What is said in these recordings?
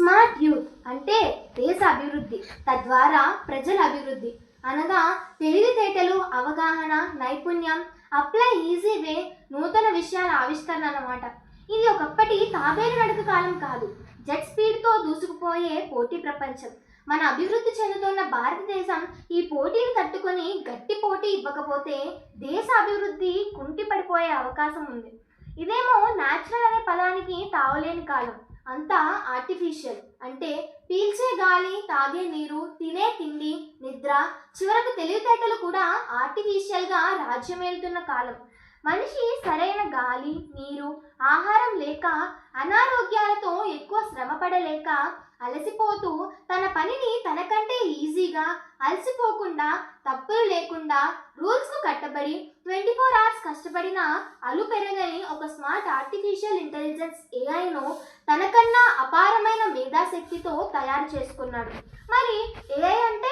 Smart youth అంటే దేశ అభివృద్ధి తద్వారా ప్రజల అభివృద్ధి. అనగా తెలివితేటలు అవగాహన నైపుణ్యం అప్లై ఈజీ వే నూతన విషయాల ఆవిష్కరణ అన్నమాట. ఇది ఒకప్పటి తాబేలు నడక కాలం కాదు. జెట్ స్పీడ్తో దూసుకుపోయే పోటీ ప్రపంచం. మన అభివృద్ధి చెందుతున్న భారతదేశం ఈ పోటీని తట్టుకొని గట్టి పోటీ ఇవ్వకపోతే దేశ అభివృద్ధి కుంటిపడిపోయే అవకాశం ఉంది. ఇదేమో న్యాచురల్ అనే పదానికి తావలేని కాలం. అంతా ఆర్టిఫిషియల్ అంటే పీల్చే గాలి తాగే నీరు తినే తిండి నిద్ర చివరకు తెలివితేటలు కూడా ఆర్టిఫిషియల్గా రాజ్యమేలుతున్న కాలం. మనిషి సరైన గాలి నీరు ఆహారం లేక అనారోగ్య ఎక్కువ శ్రమ పడలేక అలసిపోతూ తన పనిని తనకంటే ఈజీగా అలసిపోకుండా తప్పులు లేకుండా రూల్స్కు కట్టబడి ట్వంటీ ఫోర్ అవర్స్ కష్టపడిన అలు పెరగని ఒక స్మార్ట్ ఆర్టిఫిషియల్ ఇంటెలిజెన్స్ ఏఐను తనకన్నా అపారమైన మేధాశక్తితో తయారు చేసుకున్నాడు. మరి ఏఐ అంటే?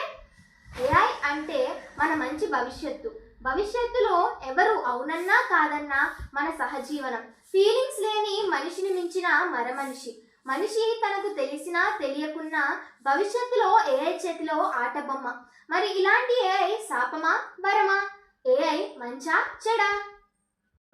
ఏఐ అంటే మన మంచి భవిష్యత్తు. భవిష్యత్తులో ఎవరు అవునన్నా కాదన్నా మన సహజీవనం. ఫీలింగ్స్ లేని మనిషిని మించిన మరమనిషి. మనిషి తనకు తెలిసినా తెలియకున్నా భవిష్యత్తులో ఏఐ చేతిలో ఆట బొమ్మ. మరి ఇలాంటి ఏఐ శాపమా వరమా? ఏఐ మంచా చెడా?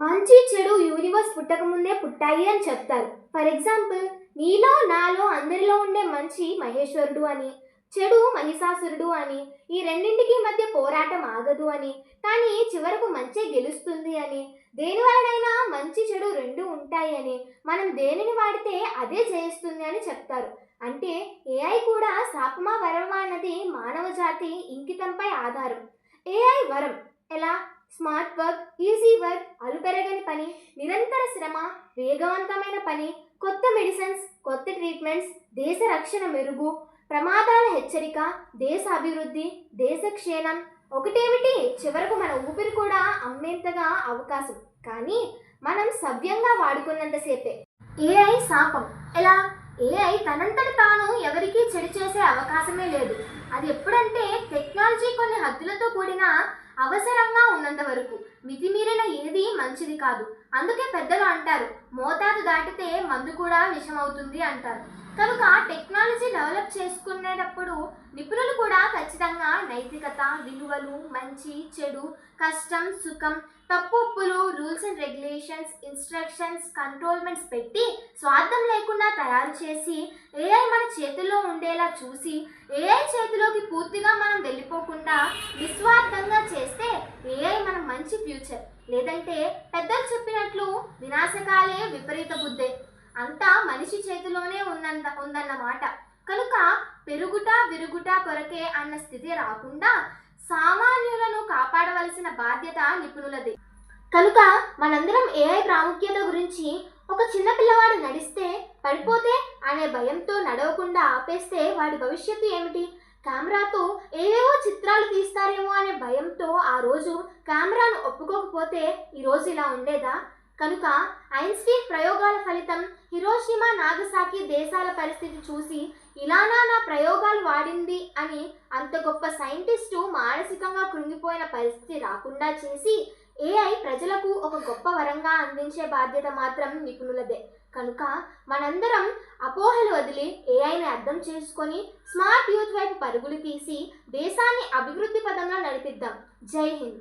మంచి చెడు యూనివర్స్ పుట్టకముందే పుట్టాయి అని చెప్తారు. ఫర్ ఎగ్జాంపుల్ నీలో నాలో అందరిలో ఉండే మంచి మహేశ్వరుడు అని. చెడు మహిషాసురుడు అని ఈ రెండింటికి మధ్య పోరాటం ఆగదు అని కానీ చివరకు మంచి గెలుస్తుంది అని దేని వలనైనా మంచి చెడు రెండు ఉంటాయి అని మనం దేనిని వాడితే అదే జయిస్తుంది అని చెప్తారు. అంటే ఏఐ కూడా శాపమా వరమా అన్నది మానవ జాతి ఇంకితంపై ఆధారం. ఏఐ వరం ఎలా? స్మార్ట్ వర్క్ ఈజీ వర్క్ అలుపెరగని పని నిరంతర శ్రమ వేగవంతమైన పని కొత్త మెడిసిన్స్ కొత్త ట్రీట్మెంట్స్ దేశ రక్షణ మెరుగు ప్రమాదాల హెచ్చరిక దేశ అభివృద్ధి దేశ క్షేణం ఒకటేమిటి? చివరకు మన ఊపిరి కూడా అమ్మేంతగా అవకాశం. కానీ మనం సవ్యంగా వాడుకున్నంతసేపే ఏఐ శాపం. ఎలా? ఏఐ తనంతట తాను ఎవరికీ చెడు చేసే అవకాశమే లేదు. అది ఎప్పుడంటే టెక్నాలజీ కొన్ని హద్దులతో కూడిన అవసరంగా ఉన్నంత వరకు. మితిమీరిన ఏది మంచిది కాదు. అందుకే పెద్దలు అంటారు మోతాదు దాటితే మందు కూడా విషమవుతుంది అంటారు. కనుక టెక్నాలజీ డెవలప్ చేసుకునేటప్పుడు నిపుణులు కూడా ఖచ్చితంగా నైతికత విలువలు మంచి చెడు కష్టం సుఖం తప్పు ఉప్పులు rules and regulations instructions controlments పెట్టి స్వార్థం లేకుండా తయారు చేసి ఏఐ మన చేతిలో ఉండేలా చూసి ఏఐ చేతిలోకి పూర్తిగా మనం వెళ్ళిపోకుండా నిస్వార్థంగా చేస్తే ఏఐ మన మంచి ఫ్యూచర్. లేదంటే పెద్దలు చెప్పినట్లు వినాశకాలే విపరీత బుద్ధే. అంతా మనిషి చేతిలోనే ఉన్నంత ఉందన్నమాట. కనుక పెరుగుట విరుగుట కొరకే అన్న స్థితి రాకుండా సామాన్యులను కాపాడవలసిన బాధ్యత నిపుణులది. కనుక మనందరం ఏఐ ప్రాముఖ్యత గురించి ఒక చిన్న పిల్లవాడు నడిస్తే పడిపోతే అనే భయంతో నడవకుండా ఆపేస్తే వాడి భవిష్యత్తు ఏమిటి? కెమెరాతో ఏవేవో చిత్రాలు తీస్తారేమో అనే భయంతో ఆ రోజు కెమెరాను ఒప్పుకోకపోతే ఈ రోజు ఇలా ఉండేదా? కనుక ఐన్స్టీన్ ప్రయోగాల ఫలితం హిరోషిమా నాగసాకి దేశాల పరిస్థితి చూసి ఇలానా నా ప్రయోగాలు వాడింది అని అంత గొప్ప సైంటిస్టు మానసికంగా కృంగిపోయిన పరిస్థితి రాకుండా చేసి ఏఐ ప్రజలకు ఒక గొప్ప వరంగా అందించే బాధ్యత మాత్రం నిపుణులదే. కనుక మనందరం అపోహలు వదిలి ఏఐని అర్థం చేసుకొని స్మార్ట్ యూత్ వైపు పరుగులు తీసి దేశాన్ని అభివృద్ధి పదంలో నడిపిద్దాం. జై హింద్.